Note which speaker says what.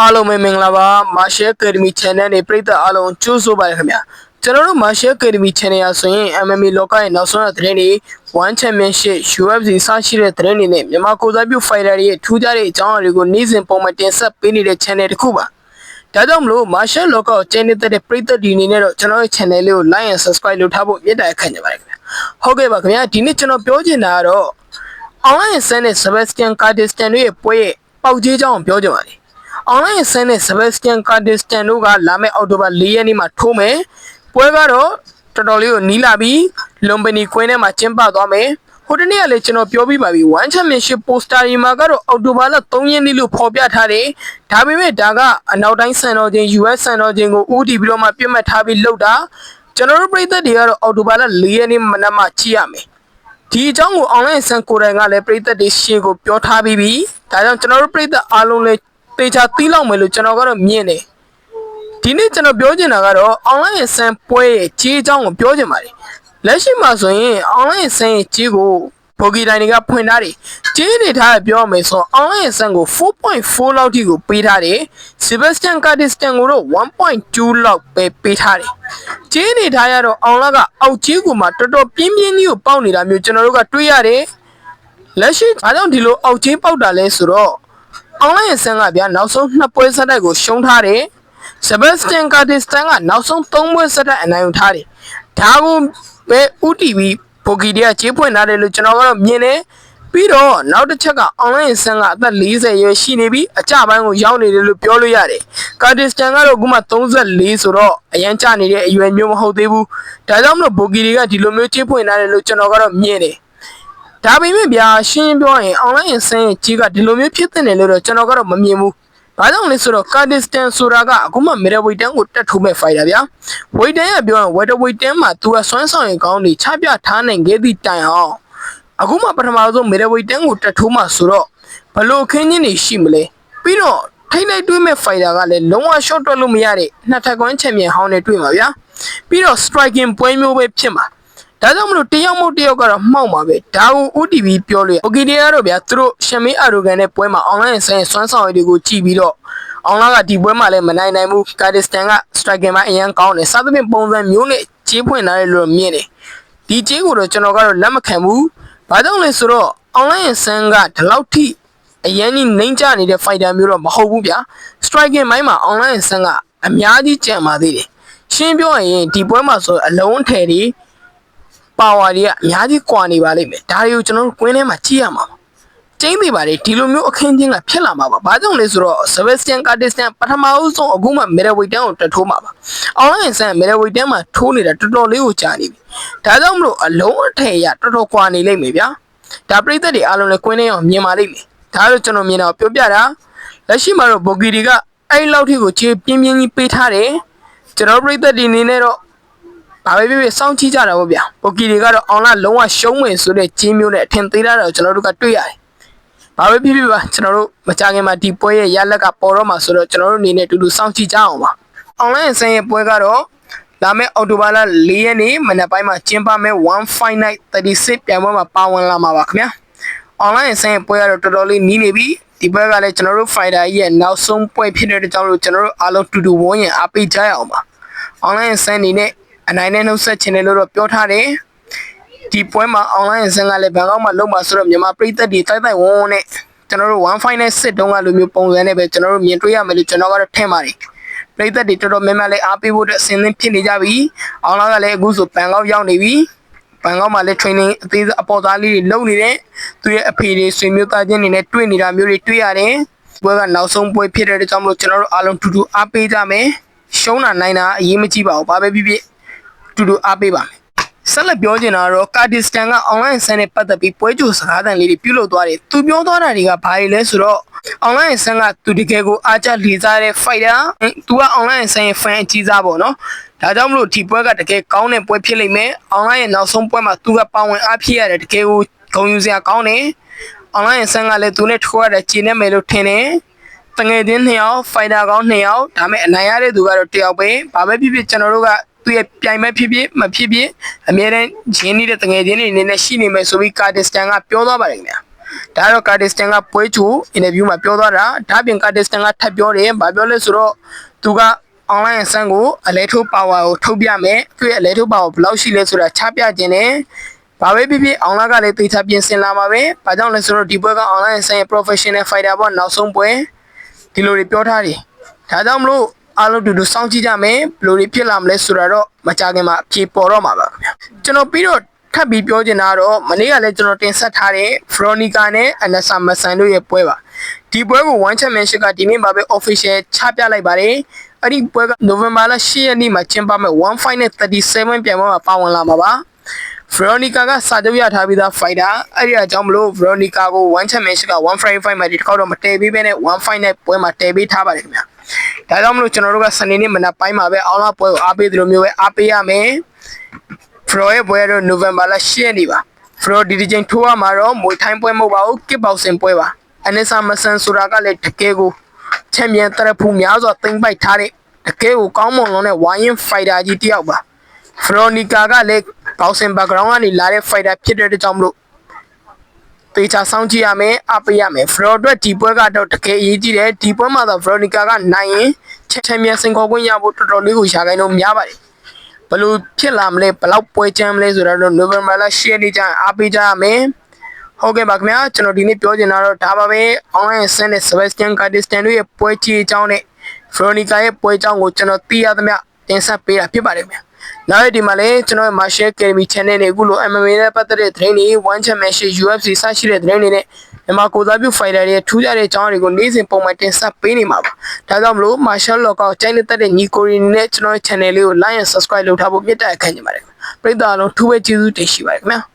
Speaker 1: အားလုံးပဲမင်္ဂလာပါ Marshall Academy Channel နဲ့ပရိသတ်အားလုံးကြိုးဆိုပါရခင်ဗျာကျွန်တော်တို့ Marshall Academy Channel ရဆိုရင် MMA လောကရဲ့နောက်ဆုံးတဲ့သတင်းတွေ One Championship UFC စရှိတဲ့သတင်းတွေနဲ့မြန်မာကိုယ်စားပြု fighter တွေရဲ့ထူးခြားတဲ့အကြောင်းအရာတွေကိုနေ့စဉ်ပုံမှန်တင်ဆက်ပေးနေတဲ့ channel တစ်ခုပါဒါကြောင့်မလို့ Marshall လောကကိုကျင်းနေတဲ့ပရိသတ်ဒီအနေနဲ့တော့ကျွန်တော်ရဲ့ channel လေးကို like and subscribe လုပ်ထားဖို့မြတ်တာခံကြပါတယ်ခင်ဗျာဟုတ်ကဲ့ပါခင်ဗျာဒီနေ့ကျွန်တော်ပြောချင်တာကတော့ online ဆန်းတဲ့ Sebastian Cardistan တို့ရဲ့ပွဲရဲ့ပေါက်ကြီးအကြောင်းကိုပြောကြပါမယ်။ online ဆန်းတဲ့ Sebastian Cardistan တို့ကလာမယ့်အောက်တိုဘာ၄ရက်နေ့မှာထိုးမယ်။ပွဲကတော့တော်တော်လေးကိုနီးလာပြီးလွန်ပနီကွင်းထဲမှာကျင်းပသွားမယ်။ဟိုတနေ့ကလည်းကျွန်တော်ပြောပြပါပြီ One Championship Poster ဒီမှာကတော့အောက်တိုဘာလ3ရက်နေ့လို့ဖော်ပြထားတယ်။ဒါပေမဲ့ဒါကအနောက်တိုင်းစံတော်ချိန် US စံတော်ချိန်ကိုဦးတည်ပြီးတော့မှပြတ်မှတ်ထားပြီးလုပ်တာကျွန်တော်တို့ပြည်သက်တွေကတော့အောက်တိုဘာလ4ရက်နေ့မနက်မှကြည့်ရမယ်။ဒီအကြောင်းကို online ဆန်ကိုယ်တိုင်ကလည်းပြည်သက်တွေရှေ့ကိုပြောထားပြီးပြီဒါကြောင့်ကျွန်တော်တို့ပြည်သက်အားလုံးလည်း တေချာသိလောက်မယ်လို့ကျွန်တော်ကတော့မြင်တယ်ဒီနေ့ကျွန်တော်ပြောချင်တာကတော့ online ဆန်ပွဲရဲ့ကြီးအကြောင်းကိုပြောချင်ပါတယ်လက်ရှိမှာဆိုရင် online ဆန်ရဲ့ကြီးကိုဘော်ဂီတိုင်းတွေကဖွင့်ထားတယ်ကြီးနေထားရပြောရမယ်ဆို online ဆန်ကို4.4လောက်ထိကိုပေးထားတယ် Sebastian Cardistan ကိုတော့1.2လောက်ပဲပေးထားတယ်ကျင်းနေထားရတော့အောင်လာကအောက်ကြီးကိုမှတော်တော်ပြင်းပြင်းကြီးကိုပေါက်နေတာမျိုးကျွန်တော်တို့ကတွေးရတယ်လက်ရှိအားကြောင့်ဒီလိုအောက်ကြီးပေါက်တာလဲဆိုတော့ အောင်လာရဲ့ဆန်ကဗျာနောက်ဆုံးနှစ်ပွဲဆက်တိုက်ကိုရှုံးထားတယ် Sebastian Cardistan ကနောက်ဆုံးသုံးပွဲဆက်တိုက်အနိုင်ယူထားတယ်ဒါကိုပဲဥတီဗီပိုကီတွေကကြေးဖွင့်ထားတယ်လို့ကျွန်တော်ကတော့မြင်တယ်ပြီးတော့နောက်တစ်ချက်က online ဆန်ကအသက်40ရွယ်ရှိနေပြီးအကြပိုင်းကိုရောက်နေတယ်လို့ပြောလို့ရတယ်။ကာဒီစတန်ကတော့အခုမှ34ဆိုတော့အရန်ကျနေတဲ့အရွယ်မျိုးမဟုတ်သေးဘူး။ဒါကြောင့်မလို့ဘိုဂီတွေကဒီလိုမျိုးကြေးဖွင့်ထားတယ်လို့ကျွန်တော်ကတော့မြင်တယ်။ ဒါပေမဲ့ဗျာရှင်းပြောရင် online ဆန်ရဲ့ကြီးကဒီလိုမျိုးဖြစ်တဲ့တယ်လို့တော့ကျွန်တော်ကတော့မမြင်ဘူး။ဘာကြောင့်လဲဆိုတော့ကာဒီစတန်ဆိုတာကအခုမှမီဒဝေးတန်းကိုတက်ထိုးမဲ့ဖိုင်တာဗျာ။ဝေးတန်းကပြောရင်ဝေဒဝေးတန်းမှာသူကစွမ်းဆောင်ရင်ကောင်းနေချပြထားနိုင်ခဲ့သည့်တိုင်အောင်အခုမှပထမဆုံးမေရဝေတန်းကိုတက်ထိုးမှဆိုတော့ဘလို့အခင်းချင်းတွေရှိမလဲပြီးတော့ထိတ်လိုက်တွေးမဲ့ဖိုင်တာကလည်းလုံးဝ short တွက်လို့မရတဲ့နှစ်ထပ်ကွန်းချန်ပီယံဟောင်းနဲ့တွေ့မှာဗျာပြီးတော့ striking ပွဲမျိုးပဲဖြစ်မှာ ဒါကြောင့်မလို့တယောက်မို့တယောက်ကတော့မှောက်မှာပဲဒါကို OTV ပြောလို့ရ OKD ကတော့ဗျာသူတို့ရှမင်းအာရိုဂန်နဲ့ပွဲမှာ online ဆိုင်စွမ်းဆောင်ရည်တွေကိုကြည့်ပြီးတော့အောင်လာကဒီပွဲမှာလည်းမနိုင်နိုင်ဘူးကာဒစ်စတန်က striker မှာအရန်ကောင်းတယ်စသဖြင့်ပုံစံမျိုးနဲ့ကြေးဖွင့်လာတယ်လို့မြင်တယ်ဒီကြေးကိုတော့ကျွန်တော်ကတော့လက်မခံဘူးဘာကြောင့်လဲဆိုတော့ online ဆန်ကဒီလောက်ထိအရန်ကြီးနှိမ့်ချနေတဲ့ fighter မျိုးတော့မဟုတ်ဘူးဗျာ striking မိုင်းမှာ online ဆန်ကအများကြီးကြံပါသေးတယ်ရှင်းပြောရင်ဒီပွဲမှာဆိုအလုံးထယ်တွေ power တွေကအများကြီးကွာနေပါလိမ့်မယ်။ဒါတွေကိုကျွန်တော်တို့ကွင်းထဲမှာကြည့်ရမှာပါ။ကျင်းနေပါလေဒီလိုမျိုးအခင်းချင်းကဖြစ်လာမှာပါ။ဘာကြောင့်လဲဆိုတော့ Sebastian Cardistan ပထမဦးဆုံးအခုမှ middleweight တန်းကိုတက်ထိုးမှာပါ။ online ဆန် middleweight တန်းမှာထိုးနေတာတော်တော်လေးကိုကြာနေပြီ။ဒါကြောင့်မလို့အလုံးအထည်ရတော်တော်ကွာနေလိမ့်မယ်ဗျာ။ဒါပြိသက်တွေအားလုံးလည်းကွင်းထဲအောင်မြင်ပါလိမ့်မယ်။ဒါလို့ကျွန်တော်မြင်တာကိုပြောပြတာလက်ရှိမှာတော့ဘိုဂီတွေကအဲ့လောက်ထိကိုခြေပြင်းပြင်းကြီးပေးထားတယ်။ကျွန်တော်ပြိသက်တွေအနေနဲ့တော့ ဘာပဲဖြစ်ဖြစ်စောင့်ကြည့်ကြတာပေါ့ဗျာ။ဘိုဂီတွေကတော့အောင်လာလုံးဝရှုံးမယ်ဆိုတဲ့ဂျင်းမျိုးနဲ့အထင်သေးတာတော့ကျွန်တော်တို့ကတွေ့ရတယ်။ဘာပဲဖြစ်ဖြစ်ပါကျွန်တော်တို့မကြခင်မှာဒီပွဲရဲ့ရလက်ကပေါ်တော့မှာဆိုတော့ကျွန်တော်တို့အနေနဲ့အတူတူစောင့်ကြည့်ကြအောင်ပါ။ online ဆင်းရဲ့ပွဲကတော့လာမယ့်အောက်တိုဘာလ၄ရက်နေ့မနက်ပိုင်းမှာကျင်းပမယ့်1 Fight Night 36ပြိုင်ပွဲမှာပါဝင်လာမှာပါခင်ဗျာ။ online ဆင်းရဲ့ပွဲကတော့တော်တော်လေးနီးနေပြီဒီပွဲကလည်းကျွန်တော်တို့ fighter ရဲ့နောက်ဆုံးပွဲဖြစ်တဲ့ကြောင့်လို့ကျွန်တော်တို့အားလုံးတူတူဝန်းရံအားပေးကြရအောင်ပါ။ online ဆင်းနေနဲ့ အနိုင်နဲ့နှုတ်ဆက်ခြင်းလည်းလို့တော့ပြောထားတယ်။ဒီပွဲမှာ online ဆင်းကလည်းဘန်ကောက်မှာလုံမှာဆိုတော့မြန်မာပြည်သက်တွေတိုက်တိုက်ဝန်းဝန်းနဲ့ကျွန်တော်တို့1 final စစ်တုံးကလိုမျိုးပုံစံနဲ့ပဲကျွန်တော်တို့မြင်တွေ့ရမယ်လို့ကျွန်တော်ကတော့ထင်ပါတယ်။ပြည်သက်တွေတော်တော်များများလည်းအားပေးဖို့အတွက်အစဉ်သင့်ဖြစ်နေကြပြီ။အောင်လာကလည်းအခုဆိုဘန်ကောက်ရောက်နေပြီ။ဘန်ကောက်မှာလည်း training အသေးအပေါ်သားလေးတွေလုပ်နေတယ်။သူရဲ့အဖေတွေဆွေမျိုးသားချင်းတွေနဲ့တွေ့နေတာမျိုးတွေတွေ့ရတယ်။ပွဲကနောက်ဆုံးပွဲဖြစ်တဲ့အတွက်ကြောင့်မလို့ကျွန်တော်တို့အားလုံးတူတူအားပေးကြမယ်။ရှုံးတာနိုင်တာအရေးမကြီးပါဘူး။ဘာပဲဖြစ်ဖြစ် တူတူအားပေးပါမယ်။ဆက်လက်ပြောချင်တာကတော့ကာဒီစတန်က online ဆန်နဲ့ပတ်သက်ပြီးပွဲကြိုစကားသံလေးတွေပြုလုပ်သွားတယ်။သူပြောသွားတာတွေကဘာတွေလဲဆိုတော့ online ဆန်ကသူတကယ်ကိုအားကျလေးစားတဲ့ fighter ။သူက online ဆန်ရဲ့ fan အကြီးစားပေါ့နော်။ဒါကြောင့်မလို့ဒီပွဲကတကယ်ကောင်းတဲ့ပွဲဖြစ်လိမ့်မယ်။ online ရဲ့နောက်ဆုံးပွဲမှာသူကပါဝင်အားဖြစ်ရတယ်တကယ်ကိုဂုဏ်ယူစရာကောင်းတယ်။ online ဆန်ကလည်းသူနဲ့ထိုးရတဲ့ခြေနဲ့မယ်လို့ထင်တယ်။တငယ်ချင်းနှစ်ယောက် fighter ကောင်းနှစ်ယောက်ဒါပေမဲ့အနိုင်ရတဲ့သူကတော့တစ်ယောက်ပဲ။ဘာပဲဖြစ်ဖြစ်ကျွန်တော်တို့က သူ့ရဲ့ပြိုင်မဲ့ဖြစ်ဖြစ်မဖြစ်ဖြစ်အမြဲတမ်းရင်းနှီးတဲ့တငယ်ချင်းတွေအနေနဲ့ရှိနေမယ်ဆိုပြီးကာဒစ်စတန်ကပြောသွားပါတယ်ခင်ဗျာဒါတော့ကာဒစ်စတန်ကပွဲချိုအင်တာဗျူးမှာပြောသွားတာဒါပြင်ကာဒစ်စတန်ကထပ်ပြောတယ်ဘာပြောလဲဆိုတော့သူက online ဆန်းကိုအလဲထိုးပါဝါကိုထုတ်ပြမယ်သူရဲ့အလဲထိုးပါဝါဘယ်လောက်ရှိလဲဆိုတာချပြခြင်းနဲ့ဘာပဲဖြစ်ဖြစ်အောင်လာကလည်းတေချာပြင်ဆင်လာပါပဲ။ဘာကြောင့်လဲဆိုတော့ဒီပွဲက online ဆန်းရဲ့ professional fighter ပေါ့နောက်ဆုံးပွဲဒီလိုတွေပြောထားတယ်။ဒါကြောင့်မလို့ အားလုံးတူတူစောင့်ကြည့်ကြမယ်ဘယ်လိုတွေဖြစ်လာမလဲဆိုတာတော့မကြခင်မှာအပြေပေါ်တော့မှာပါခင်ဗျာ။ကျွန်တော်ပြီးတော့ထပ်ပြီးပြောချင်တာကတော့မနေ့ကလည်းကျွန်တော်တင်ဆက်ထားတဲ့ Veronica နဲ့ Anessa Masan တို့ရဲ့ပွဲပါဒီပွဲကို One Championship ကဒီနေ့မှာပဲ official ချပြလိုက်ပါတယ်အဲ့ဒီပွဲက November လ10ရက်နေ့မှာကျင်းပမဲ့1 fight နဲ့37ပြိုင်ပွဲမှာပါဝင်လာမှာပါ Veronica ကစာချုပ်ရထားပြီးသား fighter အဲ့ဒီအကြောင်းမလို့ Veronica ကို One Championship က1 fight fight မှာဒီတစ်ခေါက်တော့မတည်ပြီးပဲနဲ့1 fight နဲ့ပွဲမှာတည်ပြီးထားပါတယ်ခင်ဗျာ ဒါကြောင့်မလို့ကျွန်တော်တို့ကစနေနေ့မနက်ပိုင်းမှာပဲအောင်လာပွဲကိုအားပေးသလိုမျိုးပဲအားပေးရမယ်ဖရိုရဲ့ပွဲတော့နိုဝင်ဘာလ10ရက်နေ့ပါဖရိုဒီဒီချင်းထိုးရမှာတော့မွေထိုင်းပွဲမဟုတ်ပါဘူးကစ်ဘောက်ဆင်ပွဲပါအနစ်ဆာမဆန်ဆိုတာကလည်းတကယ်ကိုချန်ပီယံတရဖူများစွာသိမ့်ပိုက်ထားတဲ့တကယ်ကိုကောင်းမွန်လုံးတဲ့ဝိုင်းရင်ဖိုက်တာကြီးတစ်ယောက်ပါဖရိုနီကာကလည်းဘောက်ဆင်ဘက်ဂရောင်းကနေလာတဲ့ဖိုက်တာဖြစ်တဲ့ကြောင့်မလို့ တေချာစောင့်ကြည့်ရမယ်အပေးရမယ်ဖရိုအတွက်ဒီပွဲကတော့တကယ်အရေးကြီးတယ်ဒီပွဲမှာတော့ဖရိုနီကာကနိုင်ရင်ချန်ပီယံစင်ခေါ်ခွင့်ရဖို့တော်တော်လေးကိုရှာခိုင်းတော့များပါတယ်ဘယ်လိုဖြစ်လာမလဲဘယ်လောက်ပွဲချမ်းမလဲဆိုတော့နိုဝင်ဘာလ10ရက်နေ့ကျရင်အားပေးကြရမယ်ဟုတ်ကဲ့ပါခင်ဗျာကျွန်တော်ဒီနေ့ပြောချင်တာတော့ဒါပါပဲ online ဆင်းတဲ့ Sebastian Gardistan တို့ရဲ့ပွဲချီအကြောင်းနဲ့ Veronica ရဲ့ပွဲအကြောင်းကိုကျွန်တော်သိရသမျှတင်ဆက်ပေးတာဖြစ်ပါတယ်ခင်ဗျာ နောက်ရဒီမှာလည်းကျွန်တော်ရဲ့ Martial Academy Channel နဲ့အခုလို MMA နဲ့ပတ်သက်တဲ့သတင်းတွေ One Championship UFC စရှိတဲ့သတင်းတွေနဲ့မြန်မာကိုစားပြု fighter တွေရဲ့ထူးခြားတဲ့အကြောင်းတွေကိုနေ့စဉ်ပုံမှန်တင်ဆက်ပေးနေမှာပါ။ဒါကြောင့်မလို့ Martial Law ကိုကြိုက်လက်တဲ့ညီကိုရီနဲ့ကျွန်တော်ရဲ့ channel လေးကို like and subscribe လုပ်ထားဖို့မြတ်တဲ့အခန်းချင်ပါတယ်။ပရိသတ်အားလုံးထူးပဲကျေးဇူးတင်ရှိပါတယ်ခင်ဗျာ။